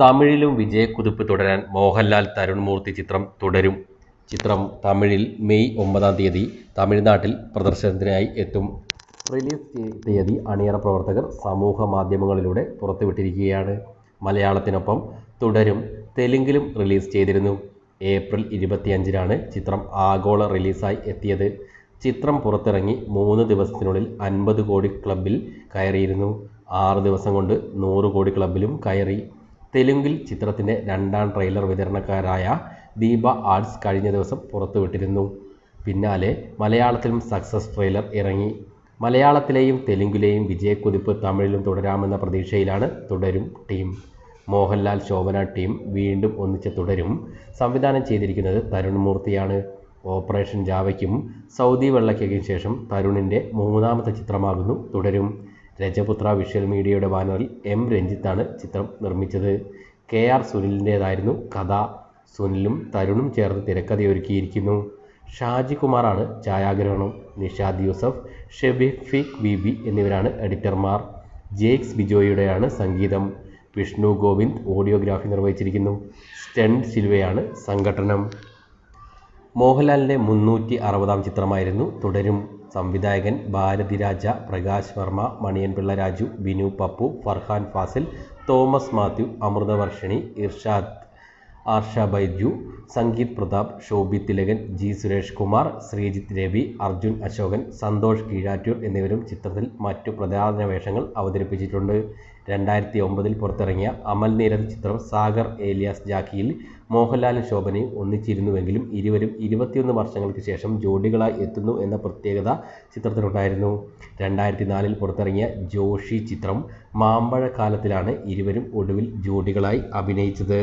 തമിഴിലും വിജയക്കുതിപ്പ് തുടരാൻ മോഹൻലാൽ തരുൺമൂർത്തി ചിത്രം തുടരും. ചിത്രം തമിഴിൽ മെയ് ഒമ്പതാം തീയതി തമിഴ്നാട്ടിൽ പ്രദർശനത്തിനായി എത്തും. റിലീസ് തീയതി അണിയറ പ്രവർത്തകർ സമൂഹ മാധ്യമങ്ങളിലൂടെ പുറത്തുവിട്ടിരിക്കുകയാണ്. മലയാളത്തിനൊപ്പം തുടരും. തെലുങ്കിലും റിലീസ് ചെയ്തിരുന്നു. ഏപ്രിൽ ഇരുപത്തിയഞ്ചിനാണ് ചിത്രം ആഗോള റിലീസായി എത്തിയത്. ചിത്രം പുറത്തിറങ്ങി മൂന്ന് ദിവസത്തിനുള്ളിൽ അൻപത് കോടി ക്ലബിൽ കയറിയിരുന്നു. ആറ് ദിവസം കൊണ്ട് നൂറ് കോടി ക്ലബിലും കയറി. തെലുങ്കിൽ ചിത്രത്തിന്റെ രണ്ടാം ട്രെയിലർ വിതരണക്കാരായ ദീപ ആർട്സ് കഴിഞ്ഞ ദിവസം പുറത്തുവിട്ടിരുന്നു. പിന്നാലെ മലയാളത്തിലും സക്സസ് ട്രെയിലർ ഇറങ്ങി. മലയാളത്തിലെയും തെലുങ്കിലെയും വിജയക്കുതിപ്പ് തമിഴിലും തുടരാമെന്ന പ്രതീക്ഷയിലാണ് തുടരും ടീം. മോഹൻലാൽ ശോഭന ടീം വീണ്ടും ഒന്നിച്ച് തുടരും. സംവിധാനം ചെയ്തിരിക്കുന്നത് തരുൺ മൂർത്തിയാണ്. ഓപ്പറേഷൻ ജാവയ്ക്കും സൗദി വെള്ളയ്ക്കും ശേഷം തരുണിന്റെ മൂന്നാമത്തെ ചിത്രമാകുന്നു തുടരും. രജപുത്ര വിഷ്വൽ മീഡിയയുടെ ബാനറിൽ എം രഞ്ജിത്താണ് ചിത്രം നിർമ്മിച്ചത്. കെ ആർ സുനിലിന്റേതായിരുന്നു കഥ. സുനിലും തരുണും ചേർന്ന് തിരക്കഥയൊരുക്കിയിരിക്കുന്നു. ഷാജി കുമാറാണ് ഛായാഗ്രഹണം. നിഷാദ് യൂസഫ് ഷെബിഫിക് ബി ബി എന്നിവരാണ് എഡിറ്റർമാർ. ജേക്സ് ബിജോയുടെയാണ് സംഗീതം. വിഷ്ണു ഗോവിന്ദ് ഓഡിയോഗ്രാഫി നിർവഹിച്ചിരിക്കുന്നു. സ്റ്റെൻഡ് സിൽവയാണ് സംഘടനം. മോഹൻലാലിന്റെ മുന്നൂറ്റി അറുപതാം ചിത്രമായിരുന്നു തുടരും. സംവിധായകൻ ഭാരതിരാജ പ്രകാശ് വർമ്മ മണിയൻപിള്ള രാജു ബിനു പപ്പു ഫർഹാൻ ഫാസിൽ തോമസ് മാത്യു അമൃതവർഷിണി ഇർഷാദ്. ആർഷ ബൈജു സംഗീത് പ്രതാപ് ശോഭി തിലകൻ ജി സുരേഷ് കുമാർ ശ്രീജിത്ത് രവി അർജുൻ അശോകൻ സന്തോഷ് കീഴാറ്റൂർ എന്നിവരും ചിത്രത്തിൽ മറ്റു പ്രധാന വേഷങ്ങൾ അവതരിപ്പിച്ചിട്ടുണ്ട്. രണ്ടായിരത്തി ഒമ്പതിൽ പുറത്തിറങ്ങിയ അമൽ നീരദ് ചിത്രം സാഗർ ഏലിയാസ് ജാക്കിയിൽ മോഹൻലാലും ശോഭനയും ഒന്നിച്ചിരുന്നുവെങ്കിലും ഇരുവരും ഇരുപത്തിയൊന്ന് വർഷങ്ങൾക്ക് ശേഷം ജോഡികളായി എത്തുന്നു എന്ന പ്രത്യേകത ചിത്രത്തിലുണ്ടായിരുന്നു. രണ്ടായിരത്തി നാലിൽ പുറത്തിറങ്ങിയ ജോഷി ചിത്രം മാമ്പഴക്കാലത്തിലാണ് ഇരുവരും ഒടുവിൽ ജോഡികളായി അഭിനയിച്ചത്.